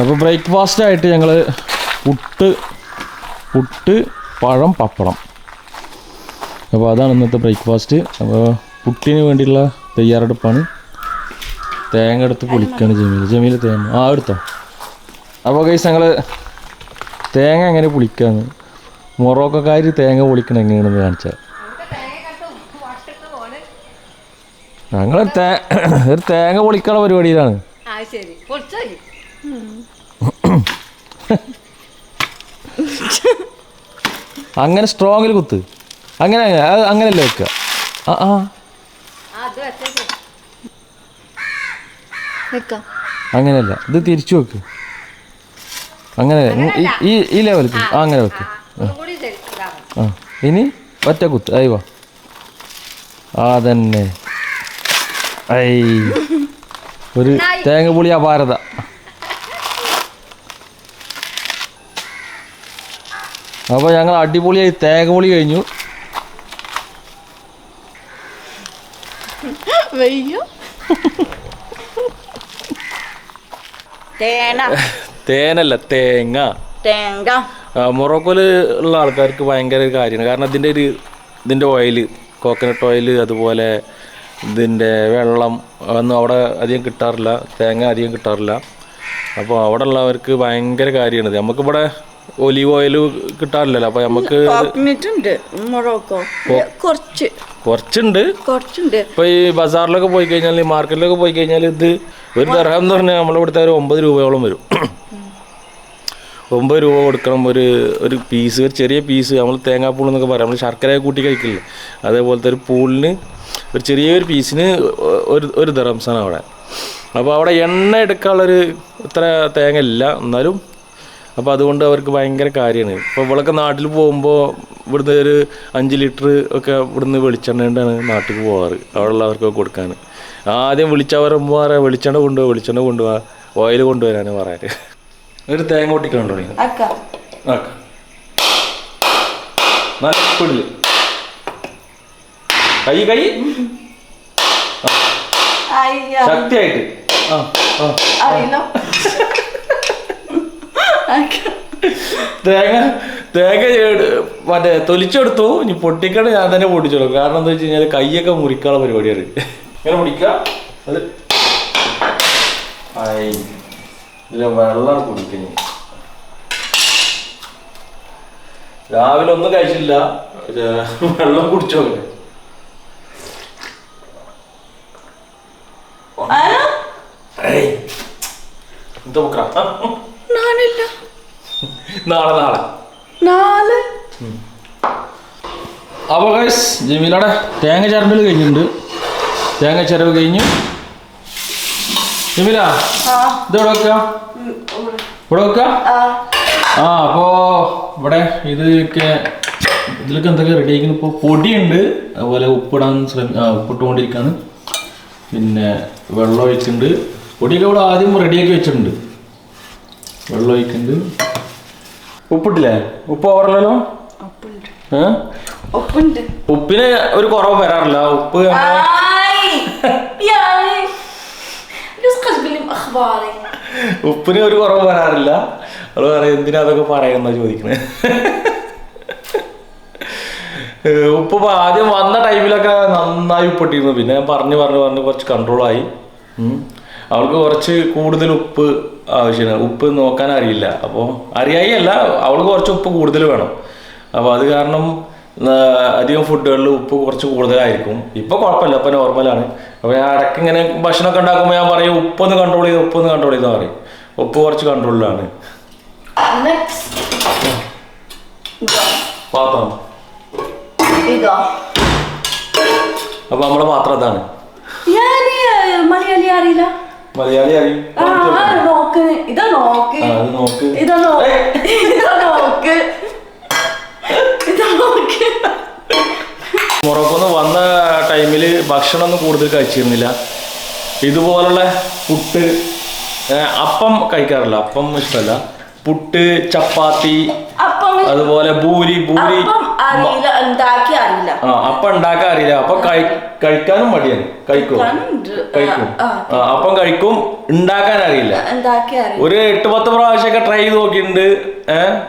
അപ്പോൾ ബ്രേക്ക്ഫാസ്റ്റ് ആയിട്ട് ഞങ്ങൾ പുട്ട് പുട്ട് പഴം പപ്പടം. അപ്പോൾ അതാണ് ഇന്നത്തെ ബ്രേക്ക്ഫാസ്റ്റ്. അപ്പോൾ പുട്ടിന് വേണ്ടിയുള്ള തയ്യാറെടുപ്പാണ്. തേങ്ങ എടുത്ത് പൊളിക്കാണ് ജമീൽ ജമീൽ തേങ്ങ. ആ എടുത്തോ? അപ്പോൾ കൈസ് ഞങ്ങൾ തേങ്ങ എങ്ങനെ പൊളിക്കാന്ന്. മൊറോക്കക്കാർ തേങ്ങ പൊളിക്കണം എങ്ങനെയാണെന്ന് കാണിച്ചാൽ ഞങ്ങൾ ഒരു തേങ്ങ പൊളിക്കാനുള്ള പരിപാടിയിലാണ്. ശരി. അങ്ങനെ സ്ട്രോങ്ങിൽ കുത്ത്. അങ്ങനെ അങ്ങനെയല്ലേ വെക്കുക ആ ആ. അങ്ങനെയല്ല. ഇത് തിരിച്ചു വെക്ക്. അങ്ങനെ ഈ- ഈ ലെവലിൽ ആ അങ്ങനെ വെക്ക്. ആ. ഇനി ഒറ്റ കുത്ത്. അയ്യോ തന്നെ ഐ. ഒരു തേങ്ങ പുളി അപാരത. അപ്പോൾ ഞങ്ങൾ അടിപൊളിയായി തേങ്ങ പൊളി കഴിഞ്ഞു തേനല്ല തേങ്ങ. തേങ്ങ. മൊറോക്കോയിൽ ഉള്ള ആൾക്കാർക്ക് ഭയങ്കര ഒരു കാര്യമാണ്. കാരണം ഇതിന്റെ ഒരു ഇതിന്റെ ഓയിൽ കോക്കനട്ട് ഓയിൽ അതുപോലെ ഇതിന്റെ വെള്ളം ഒന്നും അവിടെ അധികം കിട്ടാറില്ല. തേങ്ങ അധികം കിട്ടാറില്ല. അപ്പോൾ അവിടെ ഉള്ളവർക്ക് ഭയങ്കര കാര്യമാണ് നമുക്കിവിടെ ഒലീവ് ഓയിൽ കിട്ടാറില്ലല്ലോ. അപ്പൊ നമുക്ക് കുറച്ച്. കുറച്ചുണ്ട്. കുറച്ചുണ്ട്. ഇപ്പൊ ഈ ബസാറിലൊക്കെ പോയി കഴിഞ്ഞാൽ ഈ മാർക്കറ്റിലൊക്കെ പോയി കഴിഞ്ഞാൽ ഇത് ഒരു ദർഹം എന്ന് പറഞ്ഞാൽ നമ്മളിവിടുത്തെ ഒരു ഒമ്പത് രൂപയോളം വരും. ഒമ്പത് രൂപ കൊടുക്കണം ഒരു ഒരു പീസ് ഒരു ചെറിയ പീസ് നമ്മൾ തേങ്ങാപ്പൂൾ എന്നൊക്കെ പറയാം. നമ്മൾ ശർക്കര കൂട്ടി കഴിക്കില്ലേ? അതേപോലത്തെ ഒരു പൂളിന് ഒരു ചെറിയൊരു പീസിന് ഒരു ഒരു ദറംസാണ് അവിടെ. അപ്പോൾ അവിടെ എണ്ണ എടുക്കാനുള്ളൊരു ഇത്ര തേങ്ങ ഇല്ല. എന്നാലും അപ്പോൾ അതുകൊണ്ട് അവർക്ക് ഭയങ്കര കാര്യമാണ്. ഇപ്പോൾ ഇവളൊക്കെ നാട്ടിൽ പോകുമ്പോൾ ഇവിടുന്ന് ഒരു അഞ്ച് ലിറ്റർ ഒക്കെ ഇവിടുന്ന് വെളിച്ചെണ്ണ കൊണ്ടാണ് നാട്ടിൽ പോകാറ് അവിടെ ഉള്ളവർക്കൊക്കെ കൊടുക്കാൻ ആദ്യം വിളിച്ചാൽ ഉമ്മ പറയാം വെളിച്ചെണ്ണ കൊണ്ടുപോകാം വെളിച്ചെണ്ണ കൊണ്ടുപോകാം ഓയിൽ കൊണ്ടുവരാനാണ് പറയാറ്. ഒരു തേങ്ങ ഒട്ടിക്കണം തുടങ്ങി. നല്ല കൈ കൈ. ശക്തിയായിട്ട്. ആ ആ. തേങ്ങ. തേങ്ങ മറ്റേ തൊലിച്ചെടുത്തു. ഇനി പൊട്ടിക്കണ ഞാൻ തന്നെ പൊട്ടിച്ചോളൂ കാരണം എന്താ വെച്ച് കഴിഞ്ഞാൽ കൈയൊക്കെ മുറിക്കാനുള്ള പരിപാടിയാണ്. ഇങ്ങനെ അത് ഇതിലെ വെള്ളം കുടിക്കുന്നു രാവിലെ ഒന്നും കഴിച്ചില്ല. വെള്ളം കുടിച്ചോ ഇത് എന്താ നാലില്ല. നാളെ നാളെ. നാല്. അപ്പോൾ ഗൈസ് ജമീലയുടെ തേങ്ങ ചരമ്പൽ കഴിഞ്ഞിട്ടുണ്ട്. തേങ്ങ ചിരവ് കഴിഞ്ഞു. ജമീല ഇത് ഇവിടെ വെക്കുക ഇവിടെ. വെക്കുക ആ. അപ്പോൾ ഇവിടെ ഇതൊക്കെ ഇതിലൊക്കെ എന്തൊക്കെ റെഡി ആയിരിക്കുന്നു ഇപ്പോൾ പൊടിയുണ്ട്. അതുപോലെ ഉപ്പിടാൻ ശ്രമി ഉപ്പിട്ടുകൊണ്ടിരിക്കുകയാണ് പിന്നെ വെള്ളം ഒഴിച്ചിട്ടുണ്ട്. പൊടിയൊക്കെ ഇവിടെ ആദ്യം റെഡിയാക്കി വെച്ചിട്ടുണ്ട്. വെള്ളം ഒഴിക്കുന്നുണ്ട് ഉപ്പിട്ടില്ലേ? ഉപ്പ് ഓവറല്ലോ ഉപ്പിന് ഒരു കുറവ് വരാറില്ല. ഉപ്പ് ഉപ്പിന് ഒരു കുറവ് വരാറില്ല. അത് പറയും എന്തിനാ അതൊക്കെ പറയുന്ന? ചോദിക്കണേ. ഉപ്പ് ആദ്യം വന്ന ടൈമിലൊക്കെ നന്നായി ഉപ്പിട്ടിരുന്നു. പിന്നെ പറഞ്ഞു പറഞ്ഞു പറഞ്ഞ് കുറച്ച് കൺട്രോൾ ആയി. അവൾക്ക് കുറച്ച് കൂടുതൽ ഉപ്പ് ആവശ്യമാണ് ഉപ്പ് നോക്കാൻ അറിയില്ല. അപ്പോൾ അറിയായില്ല അവൾക്ക് കുറച്ച് ഉപ്പ് കൂടുതൽ വേണം. അപ്പോൾ അത് കാരണം അധികം ഫുഡുകളിൽ ഉപ്പ് കുറച്ച് കൂടുതലായിരിക്കും. ഇപ്പോൾ കുഴപ്പമില്ല ഇപ്പം നോർമലാണ് അപ്പോൾ ഞാൻ ഇടയ്ക്ക് ഇങ്ങനെ ഭക്ഷണമൊക്കെ ഉണ്ടാക്കുമ്പോൾ ഞാൻ പറയും ഉപ്പൊന്ന് കൺട്രോൾ ചെയ്ത് ഉപ്പൊന്ന് കൺട്രോൾ ചെയ്തെന്ന് പറയും. ഉപ്പ് കുറച്ച് കൺട്രോളിലാണ് അപ്പൊ അപ്പോൾ മാത്രം അതാണ്. മലയാളി അറിയില്ല. മലയാളി ആ നോക്ക്. ഇതാ നോക്ക്. ആ, അത് നോക്ക്. ഇതാ നോക്ക്. ഇതാ നോക്ക്. ഇതാ നോക്ക്. മൊറോക്കോന്ന് വന്ന ടൈമിൽ ഭക്ഷണം ഒന്നും കൂടുതൽ കഴിച്ചിരുന്നില്ല. ഇതുപോലുള്ള പുട്ട് അപ്പം കഴിക്കാറില്ല. അപ്പം ഇഷ്ടമല്ല. പുട്ട് ചപ്പാത്തി അപ്പം അതുപോലെ ഭൂരി ഭൂരി. അറിയില്ല ഉണ്ടാക്കി അറിയില്ല. ആ അപ്പം ഉണ്ടാക്കാൻ അറിയില്ല. അപ്പൊ കഴി- കഴിക്കാനും മടിയാണ്. കഴിക്കും? കഴിക്കും. അപ്പം കഴിക്കും. ഉണ്ടാക്കാൻ അറിയില്ല. ഒരു എട്ട് പത്ത് പ്രാവശ്യമൊക്കെ ട്രൈ ചെയ്ത് നോക്കിയിട്ടുണ്ട്. ഏഹ്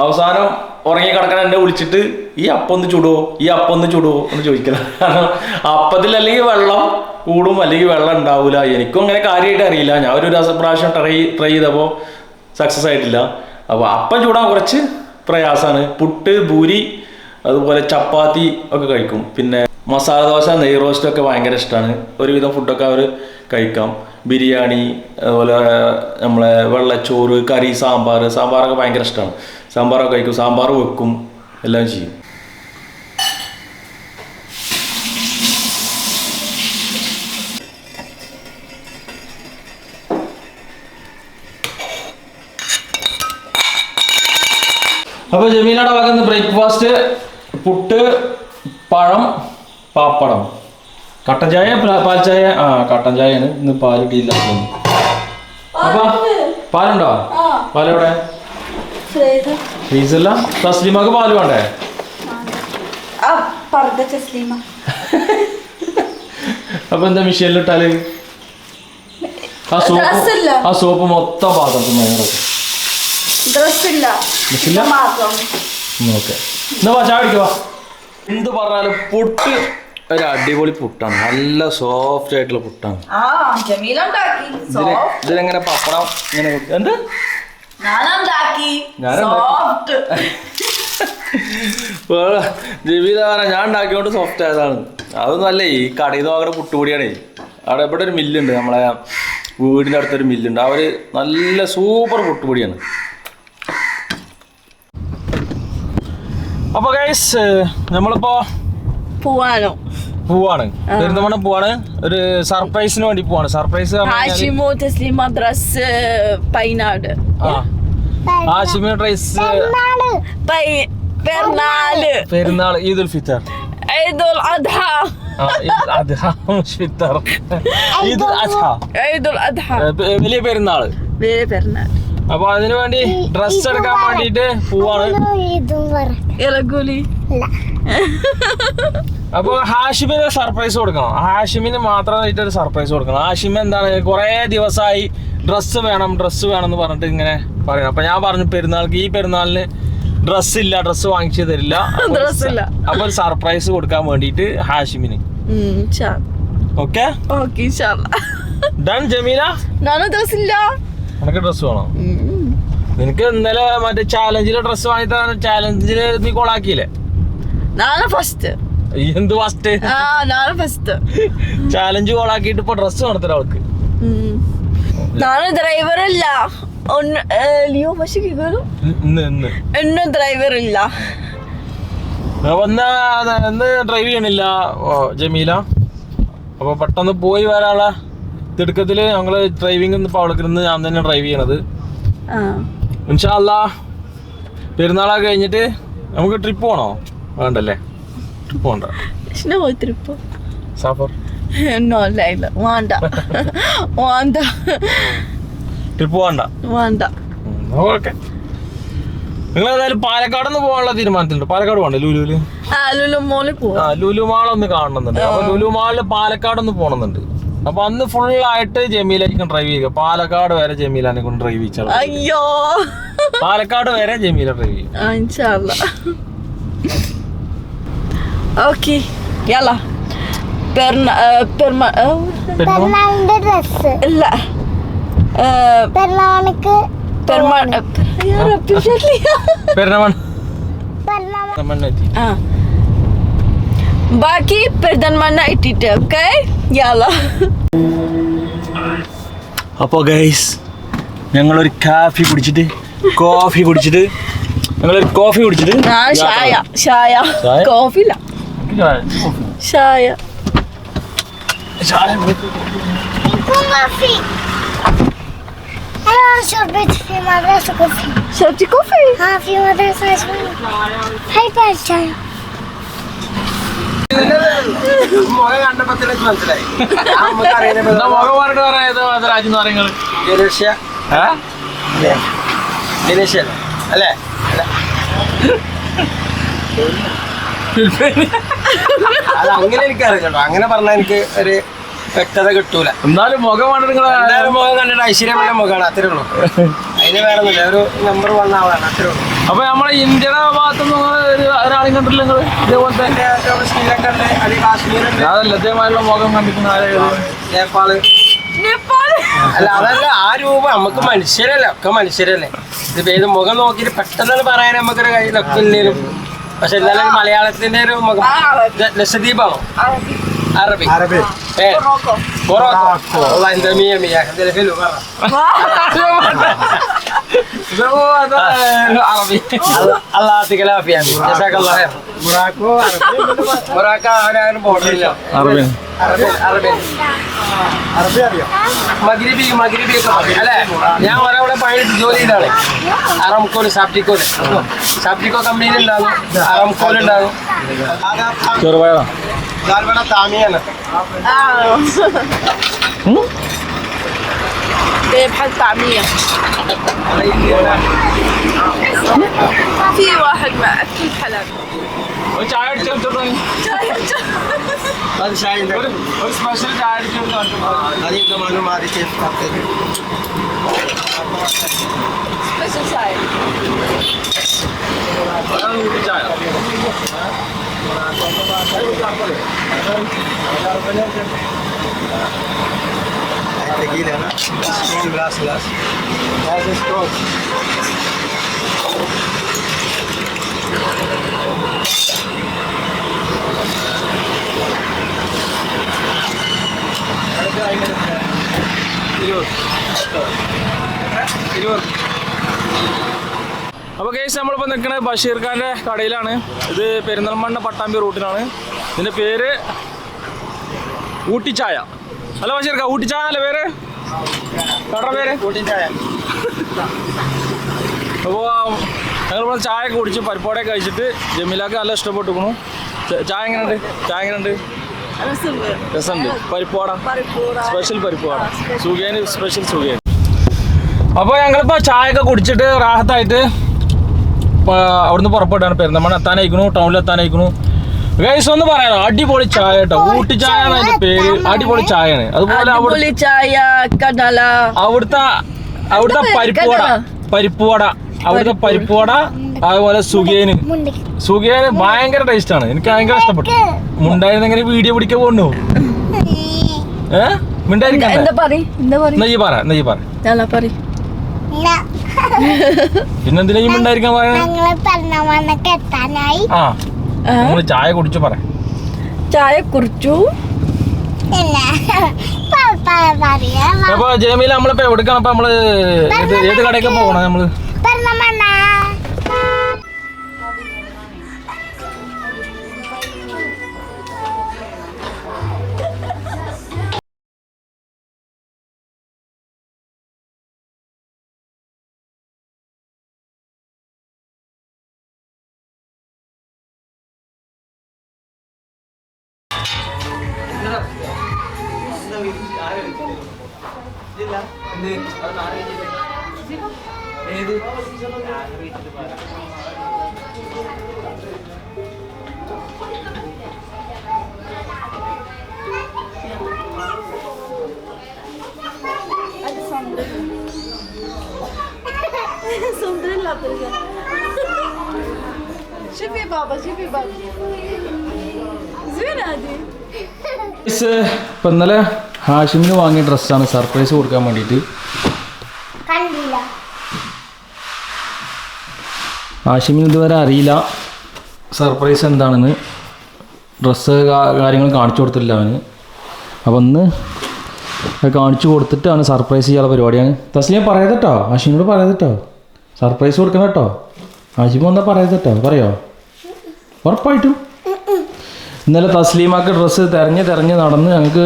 അവസാനം ഉറങ്ങി കിടക്കാൻ എന്നെ വിളിച്ചിട്ട് ഈ അപ്പം ഒന്ന് ചുടുവോ ഈ അപ്പം ഒന്ന് ചുടുവോ എന്ന് ചോദിക്കണം കാരണം അപ്പത്തിൽ അല്ലെങ്കിൽ വെള്ളം കൂടും അല്ലെങ്കിൽ വെള്ളം ഉണ്ടാവില്ല എനിക്കും അങ്ങനെ കാര്യമായിട്ട് അറിയില്ല. ഞാൻ ഒരു പ്രാവശ്യം ട്രൈ ട്രൈ ചെയ്തപ്പോൾ സക്സസ് ആയിട്ടില്ല. അപ്പോൾ അപ്പം ചൂടാൻ കുറച്ച് പ്രയാസമാണ്. പുട്ട് പൂരി അതുപോലെ ചപ്പാത്തി ഒക്കെ കഴിക്കും. പിന്നെ മസാല ദോശ നെയ് റോസ്റ്റ് ഒക്കെ ഭയങ്കര ഇഷ്ടമാണ് ഒരുവിധം ഫുഡൊക്കെ അവർ കഴിക്കാം. ബിരിയാണി അതുപോലെ നമ്മളെ വെള്ളച്ചോറ് കറി സാമ്പാർ സാമ്പാറൊക്കെ ഭയങ്കര ഇഷ്ടമാണ് സാമ്പാറൊക്കെ കഴിക്കും. സാമ്പാർ വെക്കും. എല്ലാം ചെയ്യും. അപ്പോൾ ജമീലയുടെ ഭാഗത്ത് ബ്രേക്ക്ഫാസ്റ്റ് പുട്ട് പഴം പാപ്പടം. കട്ടൻ ചായ പാൽ ചായ ആ കട്ടൻ ചായയാണ് ഇന്ന് പാൽ ഇടിയില്ല അപ്പൊ പാലുണ്ടോ? പാലെവിടെ? ഫ്രീസല്ല തസ്ലിമക്ക് പാൽ വേണ്ടേ? അപ്പൊ എന്താ മിഷീനിലിട്ടാൽ ആ സോപ്പ്. ആ സോപ്പ് മൊത്തം പാത്രത്തിൽ ഡ്രസ്സില്ല? ഓക്കെ. എന്നാ വാ ചായ കുടിക്കുവാ എന്ത് പറഞ്ഞാലും പുട്ട് ഒരു അടിപൊളി പുട്ടാണ്. നല്ല സോഫ്റ്റ് ആയിട്ടുള്ള പുട്ടാണ്. ഇതിലെങ്ങനെ പപ്പടം ഇങ്ങനെ എന്ത്? ജീവിത ഞാൻ ഉണ്ടാക്കിയോണ്ട് സോഫ്റ്റ് ആയതാണ്. അതൊന്നും അല്ലേ ഈ കടയിൽ നിന്ന് വാങ്ങുന്ന പുട്ടുപൊടിയാണേ. അവിടെ ഇവിടെ ഒരു മില്ലുണ്ട് നമ്മളെ വീടിന്റെ അടുത്തൊരു മില്ലുണ്ട്. അവർ നല്ല സൂപ്പർ പുട്ടുപൊടിയാണ്. അപ്പൊ ഗൈസ് നമ്മളിപ്പോ പോവാനോ പോവാണ്. പെരുന്തമണ്ണ പോവാണ്. ഒരു സർപ്രൈസിന് വേണ്ടി പോവാണ്. സർപ്രൈസ് ഹാഷിമോ തസ്ലീമ ഡ്രസ് പൈനാട്. ആഷിമി ഡ്രൈസ് പെരുന്നാൾ. പെരുന്നാൾ ഈദുൽ ഫിത്തർ. ഈദുൽ അദ്ഹ. ആ, ഈദുൽ അദ്ഹ, ഈദുൽ അദ്ഹ. വലിയ പെരുന്നാൾ. വേറെ പെരുന്നാൾ അപ്പൊ അതിനു വേണ്ടി ഡ്രസ് എടുക്കാൻ വേണ്ടിട്ട് പോവാണ്. ഇറക്കൂലി അപ്പൊ ഹാഷിമിന് സർപ്രൈസ് കൊടുക്കണം. ഹാഷിമിന് മാത്രമായിട്ട് ഒരു സർപ്രൈസ് കൊടുക്കണം. ഹാഷിമ എന്താണ്? കുറെ ദിവസമായി ഡ്രസ്സ് വേണം ഡ്രസ്സ് വേണം എന്ന് പറഞ്ഞിട്ട് ഇങ്ങനെ പറയണം അപ്പൊ ഞാൻ പറഞ്ഞു പെരുന്നാൾക്ക് ഈ പെരുന്നാളിന് ഡ്രസ് ഇല്ല ഡ്രസ് വാങ്ങിച്ചു തരില്ല. അപ്പൊ ഒരു സർപ്രൈസ് കൊടുക്കാൻ വേണ്ടിട്ട് ഹാഷിമിന്. ഓക്കെ? ഡൺ ജമീല? ഡ്രസ് ഇല്ല. ഡ്രസ് വേണോ? നിനക്ക് ഇന്നലെ മറ്റേ ചാലഞ്ചിലെ ഡ്രസ് വാങ്ങി തരാൻ ചാലഞ്ചിൽ നീ കോളാക്കിയില്ലേ നാളെ ഫസ്റ്റ് എന്ത് ഫസ്റ്റ് നാളെ ഫസ്റ്റ് ചാലഞ്ച് കോളാക്കിയിട്ട് ഇപ്പൊ ഡ്രസ് നടത്തല അവൾക്ക്. നാളെ ഡ്രൈവർ ഇല്ല. ലിയോ പക്ഷേ ഡ്രൈവർ ഇല്ല. ഡ്രൈവ് ചെയ്യണില്ല ജമീല. അപ്പോൾ പെട്ടെന്ന് പോയി വരാനുള്ള തിടുക്കത്തിൽ ഞങ്ങൾ ഡ്രൈവിംഗ് ഞാൻ തന്നെ ഡ്രൈവ് ചെയ്യണത്. ഇൻഷാല്ല പെരുന്നാളാ കഴിഞ്ഞിട്ട് നമുക്ക് ട്രിപ്പ് പോണോ? വേണ്ടല്ലേ? ട്രിപ്പ് പോണ്ട. No trip സാഫർ? നോ ഇല്ല ഇല്ല വേണ്ട. ട്രിപ്പ് വേണ്ട. വേണ്ട ഓക്കെ. നിങ്ങൾ ഏതായാലും പാലക്കാട് ഒന്ന് പോകാനുള്ള തീരുമാനത്തിലുണ്ട്. പാലക്കാട് പോകണ്ടേ ലുലുവിൽ ലുലു മാളിൽ പോവാ. ലുലു മാൾ ഒന്ന് കാണണമെന്നുണ്ട്. അപ്പൊ ലുലു മാളിൽ പാലക്കാട് ഒന്ന് പോകണമെന്നുണ്ട് അപ്പൊ അന്ന് ഫുൾ ആയിട്ട് ജമീലായിരിക്കും ഡ്രൈവ് ചെയ്യുക പാലക്കാട് വരെ ജമീലാനെ കൊണ്ട് ഡ്രൈവ് ചെയ്യിച്ചാൽ അയ്യോ. പാലക്കാട് വരെ ജമീല ഡ്രൈവ് ചെയ്യും ഓക്കെ പെരുന്നാളിന്റെ ഡ്രസ് ഇല്ല. പെരുന്നാളിക്ക് പെരുന്നാൾ Baki perdanmana ഇട്ടിട്ട് ഓക്കെ യാല അപ്പോൾ ഗൈസ് ഞങ്ങളൊരു കാഫി കുടിച്ചിട്ട് കോഫി കുടിച്ചിട്ട് ഞങ്ങളൊരു കോഫി കുടിച്ചിട്ട് ചായ ചായ കോഫി ഇല്ല ചായ ചായ coffee sorvete, fi madrasa coffee. Sorvete coffee? Ha, fi madrasa. Hai pe aceea. മുഖം പറഞ്ഞിട്ട് പറയാം ഏതോ ഏത് രാജ്യം എന്ന് പറയുന്നത് ഇന്തോനേഷ്യ ഇന്തോനേഷ്യ അല്ലേ? അത് അങ്ങനെ കേട്ടോ. അങ്ങനെ പറഞ്ഞാൽ എനിക്ക് ഒരു വ്യക്തത കിട്ടൂല. എന്നാലും മുഖമാണ് നിങ്ങൾ എല്ലാവരും മുഖം കണ്ടിട്ട് ഐശ്വര്യമുള്ള മുഖമാണ് അത്രേ ഉള്ളൂ. അതിന് വേറെ ഒന്നുമില്ല ഒരു നമ്പർ വൺ ആളാണ് അത്രേ ഉള്ളൂ. അപ്പൊ നമ്മളെ ഇന്ത്യയുടെ ഭാഗത്തുനിന്ന് ഒരു ഒരാളെയും കണ്ടില്ല നിങ്ങൾ ഇതേപോലത്തെ പിന്നെ ഏറ്റവും ശ്രീലങ്ക ഉണ്ട് അത് കാശ്മീരുണ്ട് അതല്ല ഇതേമാതിരിയുള്ള മുഖം കണ്ടിരിക്കുന്ന ആരെയും നേപ്പാൾ. നേപ്പാൾ അല്ല അതല്ല ആ രൂപം നമുക്ക് മനുഷ്യരല്ലേ ഒക്കെ മനുഷ്യരല്ലേ. ഇതിപ്പോ ഏത് മുഖം നോക്കിയിട്ട് പെട്ടെന്ന് പറയാൻ നമുക്കൊരു കയ്യിലൊക്കെ ഇല്ലേലും പക്ഷെ എന്നാലും മലയാളത്തിന്റെ ഒരു മുഖം. ഇത് عربي عربي ايه براكو والله انت 100 100 خلي له برا അറബി الله الله يعطيك العافية جزاك الله خير مراكو مراكو انا انا بورد അറബി അറബി അറബി അറബി അറിയോ മഗ്രിബി മഗ്രിബി ഒക്കെ പറയും അല്ലേ ഞാൻ ഒരവിടെ പണിയെടുത്ത് ജോലി ചെയ്താണ് അറംകോല് സാപ്റ്റിക്കോല് സാപ്റ്റിക്കോ കമ്പനിയിൽ ഉണ്ടാകും അറംകോല് ഉണ്ടാകും ചെറുപയറാ ദാൽവട جاية بحال طعميه في واحد ما اكل حلال هذا అది సాయంత్రం ఒక స్పెషల్ యాడ్ అది ఇంకా మనం అది చేస్తాం స్పెషల్ చాయ్ చాయ్ tequila, ¿no? Strong glass, glass. That's strong. അപ്പോൾ കേസ് നമ്മളിപ്പോൾ നിൽക്കുന്നത് ബഷീർ ഖാന്റെ കടയിലാണ് ഇത് പെരിന്തൽമണ്ണ പട്ടാമ്പി റൂട്ടിലാണ് ഇതിന്റെ പേര് ഊട്ടിച്ചായ ഹലോ ബഷീർക്ക ഊട്ടി ചായ അല്ലേ പേര്? പേര്? ഊട്ടി ചായ. അപ്പോൾ ഞങ്ങൾ ഇവിടെ ചായ ഒക്കെ കുടിച്ച് പരിപ്പാടൊക്കെ കഴിച്ചിട്ട് ജമീലാക്ക് നല്ല ഇഷ്ടപ്പെട്ടു ചായ എങ്ങനെയുണ്ട്? ചായ എങ്ങനെയുണ്ട്? രസമുണ്ട്. പരിപ്പാട? സ്പെഷ്യൽ പരിപ്പാട. സുഖേന് സ്പെഷ്യൽ സുഖേന്. അപ്പോൾ ഞങ്ങളിപ്പോൾ ചായ ഒക്കെ കുടിച്ചിട്ട് റാഹത്തായിട്ട് അവിടുന്ന് പുറപ്പെട്ടാണ് പെരുന്തമ്മ എത്താനായിക്കണു ടൗണിൽ എത്താനായിക്കണു ഗൈസ് ഒന്ന് പറയണം. അടിപൊളി ചായ കേട്ടോ. ഊട്ടി ചായ പേര്? അടിപൊളി ചായയാണ്. അതുപോലെ അടിപൊളി ചായ കടല. അവിടുത്തെ അവിടുത്തെ പരിപ്പുവട പരിപ്പുവട അവിടുത്തെ പരിപ്പുവട അതുപോലെ സുഖേന് സുഖേന് ഭയങ്കര ടേസ്റ്റ് ആണ്. എനിക്ക് ഭയങ്കര ഇഷ്ടപ്പെട്ടു. മുണ്ടായിരുന്നെങ്കിൽ വീഡിയോ പിടിക്കാൻ പോകണ്ടോ ഏഹ് പറ പറ. മിണ്ടായിരിക്കാൻ പറയണേ? ആ. നമ്മൾ ചായ കുടിച്ചു പറ. ചായ കുറിച്ചു. അപ്പൊ ജമീല നമ്മളിപ്പോ എവിടെക്കാണ് അപ്പൊ നമ്മൾ ഏത് ഏത് കടയൊക്കെ പോകണം നമ്മൾ? ഏത്? സുന്ദരൻ ഷിഫി ബാബ ഷിഫി ബാബ ഇന്നലെ ഹാഷിമിന് വാങ്ങിയ ഡ്രസ്സാണ് സർപ്രൈസ് കൊടുക്കാൻ വേണ്ടിയിട്ട്. ഹാഷിമിന് ഇതുവരെ അറിയില്ല സർപ്രൈസ് എന്താണെന്ന്. ഡ്രസ്സ് കാര്യങ്ങൾ കാണിച്ചു കൊടുത്തില്ല അവന്. അപ്പം ഇന്ന് അത് കാണിച്ചു കൊടുത്തിട്ടാണ് സർപ്രൈസ് ചെയ്യാനുള്ള പരിപാടിയാണ്. തസ്ലിയ പറയാതെ കേട്ടോ ഹാഷിമിനോട് പറയാതെ കേട്ടോ സർപ്രൈസ് കൊടുക്കണം കേട്ടോ ഹാഷിമ എന്താ പറയാതെ കേട്ടോ പറയോ? ഉറപ്പായിട്ടും. ഇന്നലെ തസ്ലീമാക്ക് ഡ്രസ്സ് തിരഞ്ഞ് തിരഞ്ഞ് നടന്ന് ഞങ്ങൾക്ക്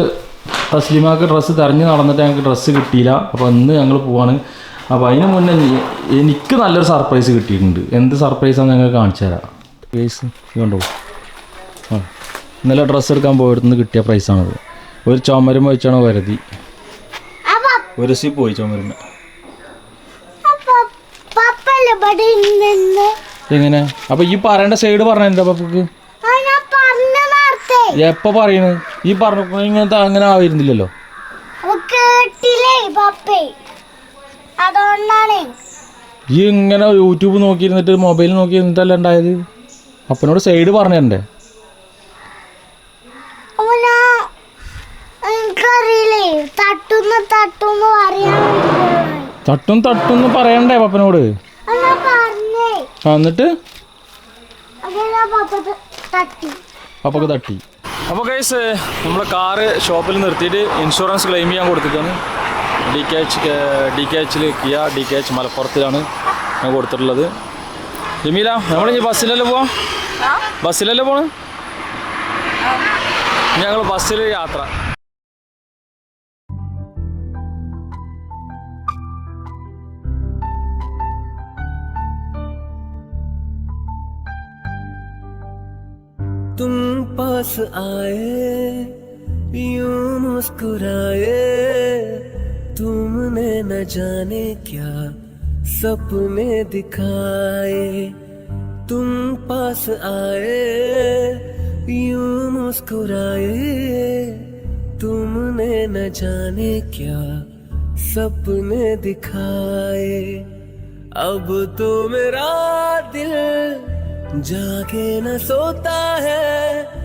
തസ്ലീമാക്ക് ഡ്രസ്സ് തിരഞ്ഞ് നടന്നിട്ട് ഞങ്ങൾക്ക് ഡ്രസ്സ് കിട്ടിയില്ല. അപ്പോൾ ഇന്ന് ഞങ്ങൾ പോവാണ്. അപ്പോൾ അതിന് മുന്നേ എനിക്ക് നല്ലൊരു സർപ്രൈസ് കിട്ടിയിട്ടുണ്ട്. എന്ത് സർപ്രൈസാണ് ഞങ്ങൾ കാണിച്ചു തരാം. പ്രൈസ് കണ്ടോ? ആ ഇന്നലെ ഡ്രസ്സ് എടുക്കാൻ പോയിടത്തുനിന്ന് കിട്ടിയ പ്രൈസാണത് ഒരു ചുമരും വെച്ചാണ് വരതി ഒരു സി പോയി ഇവിടെ എങ്ങനെ? അപ്പൊ ഈ പറയേണ്ട സൈഡ് പറഞ്ഞ എന്താ പപ്പക്ക് ആ ഞാൻ പറഞ്ഞ നേരത്തെ എപ്പോ പറയണ്? ഈ പറഞ്ഞ ഇങ്ങനത്തെ അങ്ങനെ ആയിരുന്നില്ലല്ലോ അപ്പൊ കേട്ടില്ലേ പപ്പേ അതുകൊണ്ടാണ്. ഈ ഇങ്ങനെ യൂട്യൂബ് നോക്കിയിരുന്നിട്ട് മൊബൈൽ നോക്കിയിരുന്നിട്ടല്ല ഉണ്ടായത്? അപ്പനോട് സൈഡ് പറഞ്ഞേ. തട്ടും തട്ടും പറയണ്ടേ പപ്പനോട്? എന്നിട്ട്? പപ്പക്ക് തട്ടി. അപ്പോൾ ഗൈസ് നമ്മളെ കാറ് ഷോപ്പിൽ നിർത്തിയിട്ട് ഇൻഷുറൻസ് ക്ലെയിം ചെയ്യാൻ കൊടുത്തിട്ടാണ് D K H D K എച്ചിൽ കിയ ഡി കെ എച്ച് മലപ്പുറത്തിലാണ് ഞാൻ കൊടുത്തിട്ടുള്ളത്. ജമീല നമ്മളിനി ബസ്സിലല്ലേ പോവാം? ബസ്സിലല്ലേ പോണ്? ഞങ്ങൾ ബസ്സിൽ യാത്ര. पास आए, यूँ मुस्कुराए, तुमने न जाने क्या सपने दिखाए। तुम पास आए, यूँ मुस्कुराए, तुमने न जाने क्या सपने दिखाए। अब तो मेरा दिल जाके न सोता है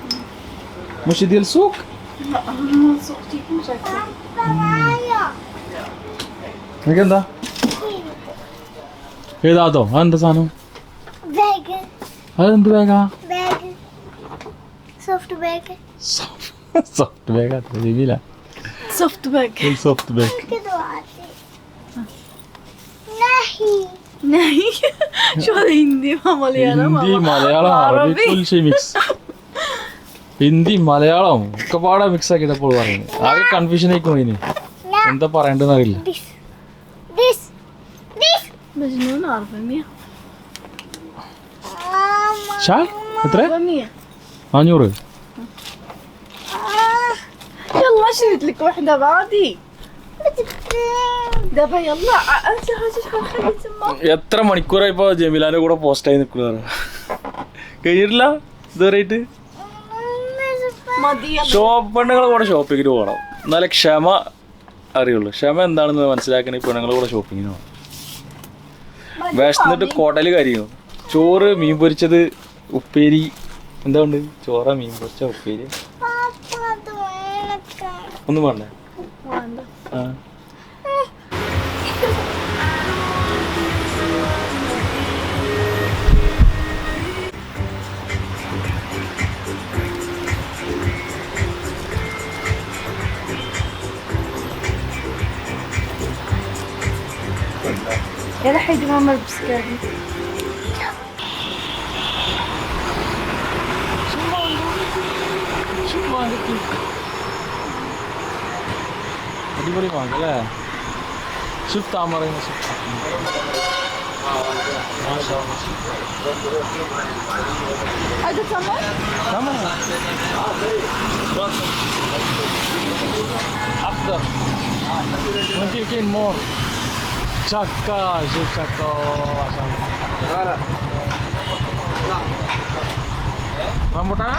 مش ديال السوق لا أنا السوق تيكون جاي كده إيه ده ده انت سانو باجي هل انت باجي باجي سوفت باجي سوفت باجي جميله سوفت باجي سوفت باجي ناهي ناهي شو هذا؟ هندي ماليالا هندي ماليالا عربي كل شيء ميكس ഹിന്ദി മലയാളം ഒക്കെ പാടെ മിക്സ് ആക്കിയപ്പോൾ പറയുന്നത് ആകെ കൺഫ്യൂഷൻ ആയിക്കും ഇനി لا എന്താ പറയണ്ടെന്ന് അറിയില്ല this this this مجنون عارفة مية ماما ഷാ എത്ര مية നാനൂറ് يلا شريت لك واحدة بعدي دابا يلا انت هاتي شحال خليت تما എത്ര മണിക്കൂറായി ഇപ്പോൾ ജമീലാന്റെ കൂടെ പോസ്റ്റായി നിൽക്കുന്നത് കഴിഞ്ഞിട്ടില്ല ഇതുവരെയായിട്ട് ماضي يلا ഷോപ്പ് കൂടെ ഷോപ്പിങ്ങിന് പോകണം എന്നാലും ക്ഷമ അറിയുള്ളൂ. ക്ഷമ എന്താണെന്ന് മനസ്സിലാക്കണ ഈ കൂടെ ഷോപ്പിങ്ങിന് പോകണം വിശന്നിട്ട് കൊടൽ കരിയും. ചോറ് മീൻ പൊരിച്ചത് ഉപ്പേരി. എന്താ ഉണ്ട്? ചോറ മീൻ പൊരിച്ച ഉപ്പേരി. ഒന്നും വേണ്ടേ. ആ. يلا حيدي ماما البسكاري അടിപൊളി വാങ്ങി അല്ലേ ഷിഫ്റ്റ് പറയുന്ന shift هذا تمام Tamam. After. Mungkin more. Je chaka. Rambutan?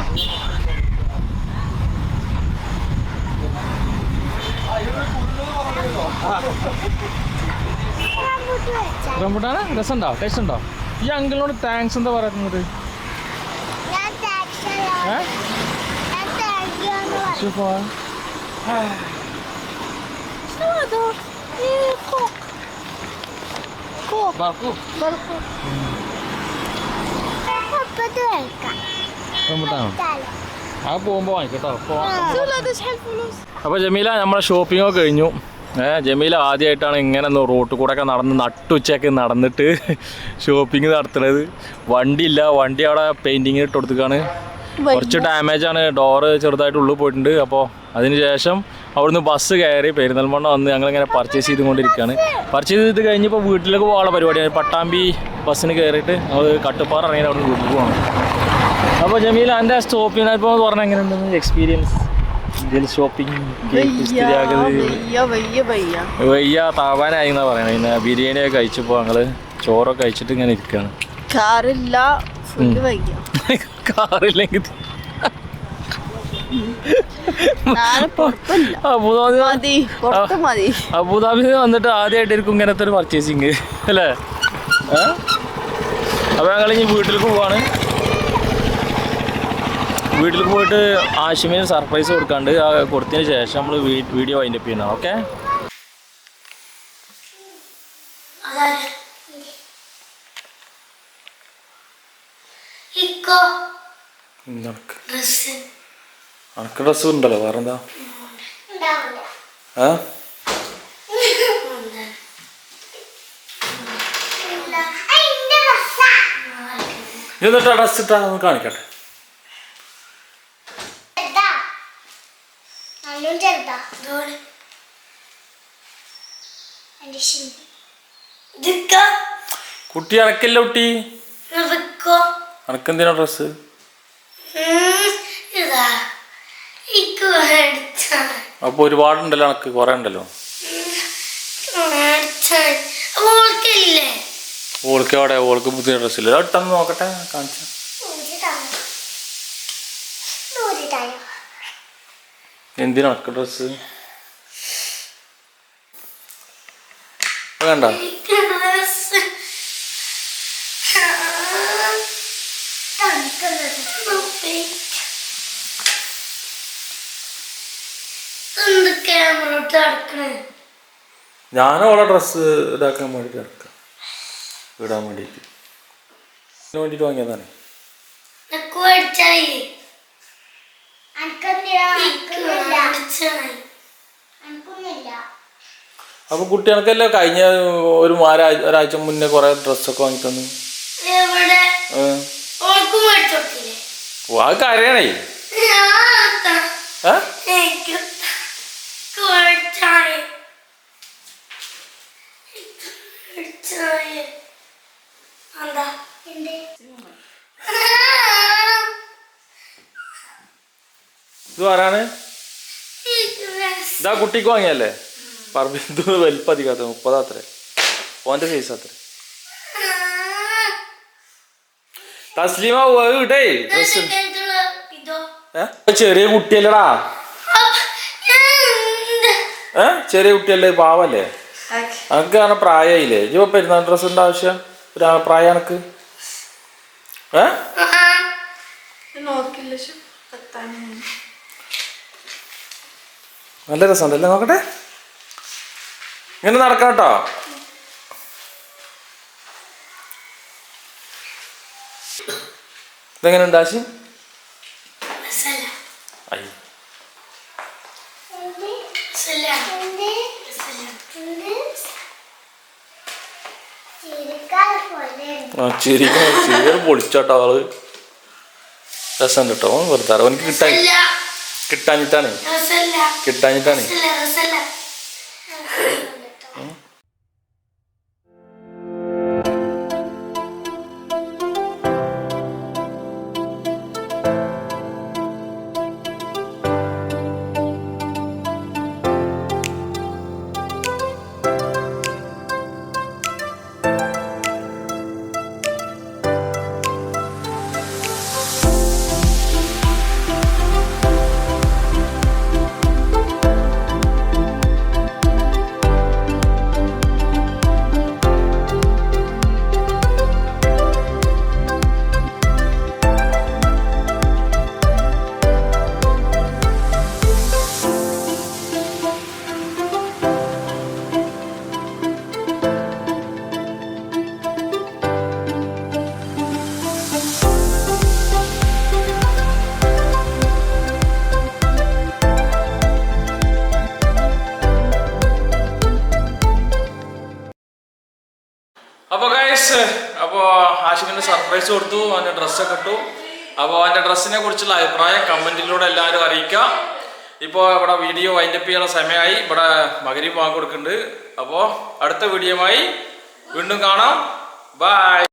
റംബുട്ടാന രസമുണ്ടോ? ടേസ്റ്റ് ഉണ്ടോ ഈ അങ്കിളിനോട് താങ്ക്സ് എന്താ പറയുന്നത്? ഏ? ബർക്കു ബർക്കു ബർക്കു ആ പോകുമ്പോ വാങ്ങിക്കട്ടോ അപ്പൊ ജമീല നമ്മളെ ഷോപ്പിംഗ് ഒക്കെ കഴിഞ്ഞു. ഏഹ് ജമീല ആദ്യമായിട്ടാണ് ഇങ്ങനെ റോട്ടിൽ കൂടെ ഒക്കെ നടന്ന് നട്ടുച്ചയൊക്കെ നടന്നിട്ട് ഷോപ്പിംഗ് നടത്തുന്നത്. വണ്ടി ഇല്ല വണ്ടി അവിടെ പെയിന്റിങ്ങിന് ഇട്ട് കൊടുത്തേക്കാണ്. കുറച്ച് ഡാമേജ് ആണ്. ഡോറ് ചെറുതായിട്ട് ഉള്ളിൽ പോയിട്ടുണ്ട്. അപ്പോൾ അതിനുശേഷം അവിടുന്ന് ബസ് കയറി പെരിന്തൽമണ്ണ വന്ന് ഞങ്ങളിങ്ങനെ പർച്ചേസ് ചെയ്തുകൊണ്ടിരിക്കുകയാണ്. പർച്ചേസ് ചെയ്ത് കഴിഞ്ഞപ്പോൾ വീട്ടിലേക്ക് പോകാനുള്ള പരിപാടിയാണ്. പട്ടാമ്പി ബസ്സിന് കയറിയിട്ട് നമ്മൾ കട്ടുപ്പാറ ഇറങ്ങി അവിടെ നിന്ന് വീട്ടിൽ പോകണം അപ്പോൾ ജമീൽ എന്റെ ഷോപ്പിംഗ് ഇപ്പോൾ പറഞ്ഞാൽ എങ്ങനെയുണ്ടെന്ന്? എക്സ്പീരിയൻസ് ഇന്ത്യയിൽ ഷോപ്പിംഗ് വയ്യ താവാനായി എന്നാ പറയണത് പിന്നെ ബിരിയാണിയൊക്കെ കഴിച്ചപ്പോൾ ഞങ്ങൾ ചോറൊക്കെ കഴിച്ചിട്ട് ഇങ്ങനെ ഇരിക്കുകയാണ് കാറില്ല കാറില്ലെങ്കിൽ അബുദാബി മതി അബുദാബിയിൽ വന്നിട്ട് ആദ്യമായിട്ടായിരിക്കും ഇങ്ങനത്തെ ഒരു പർച്ചേസിങ് അല്ലേ? അപ്പൊ അപ്പോൾ ഞങ്ങൾ ഇനി വീട്ടിലേക്ക് പോവാണ്. വീട്ടിൽ പോയിട്ട് ആഷിമിന് സർപ്രൈസ് കൊടുക്കാണ്ട് കൊടുത്തതിന് ശേഷം നമ്മൾ വീഡിയോ അതിന്റെ ചെയ്യണം ഓക്കെ ഇക്കോ. നടക്ക്. അനക്ക് ഡ്രസ്സ് ഉണ്ടല്ലോ വേറെ എന്താ ഏ എന്നിട്ട് ഡ്രസ്സ് ഇട്ടാ ഒന്ന് കാണിക്കട്ടെ. കുട്ടി അനക്കില്ല കുട്ടി? അനക്കെന്തിനാ ഡ്രസ് അപ്പോൾ ഒരുപാടുണ്ടല്ലോ എനക്ക് കൊറേ ഉണ്ടല്ലോ ഓൾക്ക് അവിടെ ഓൾക്ക് പുതിയ ഡ്രസ്സില്ല? നോക്കട്ടെ കാണിച്ചു. ഡ്രസ് എന്തിനാ അനക്ക് ഡ്രസ്സ്? വേണ്ട. Thank എന്ത് ഞാനും അവളെ ഡ്രസ്സ് ഇതാക്കാൻ വേണ്ടിട്ട് ഇറക്കാം ഇടാൻ വേണ്ടിട്ട്. വേണ്ടിട്ട് വാങ്ങിയതാണ്. അപ്പൊ കുട്ടികൾക്കല്ലേ കഴിഞ്ഞ ഒരു ഒരാഴ്ച മുന്നേ കുറേ ഡ്രസ്സൊക്കെ വാങ്ങി തന്നു? അത് കരയണേ. ഏ? എന്താ? ഇത് ആരാണ്? ഇതാ കുട്ടിക്ക് വാങ്ങിയല്ലേ? പറമ്പിന്ത് വലിപ്പധികാത്ത മുപ്പതാത്രേ ഓന്റെ സൈസ് അത്ര. തസ്ലീമ കിട്ടേ. ഡ്രസ് ചെറിയ കുട്ടിയല്ലടാ. ഏ? ചെറിയ കുട്ടിയല്ലേ പാവല്ലേ? അങ്ങനെ കാരണം പ്രായമായില്ലേ ഇപ്പൊ പെരുന്നാൾ ഡ്രസ്സിന്റെ ആവശ്യം? ഒരു പ്രായം എനക്ക് ഏ? നല്ല രസമുണ്ടല്ലേ നോക്കട്ടെ? ഇങ്ങനെ നടക്കാം കേട്ടോ. ഇതെങ്ങനെ ഉണ്ട് ആശി ഐ ആ ചിരിക്കാൻ ചിരികൾ പൊളിച്ചോട്ടോ ആൾ. രസം കേട്ടോ? വെറുതെ അവനക്ക് കിട്ടാൻ കിട്ടാഞ്ഞിട്ടാണ്. കിട്ടാഞ്ഞിട്ടാണ്. ഡ്രസ്സിനെ കുറിച്ചുള്ള അഭിപ്രായം കമന്റിലൂടെ എല്ലാവരും അറിയിക്കുക. ഇപ്പോൾ ഇവിടെ വീഡിയോ വൈൻഡപ്പ് ചെയ്യാനുള്ള സമയമായി. ഇവിടെ മകരി വാങ്ങി കൊടുക്കുന്നുണ്ട്. അപ്പോൾ അടുത്ത വീഡിയോയുമായി വീണ്ടും കാണാം. ബൈ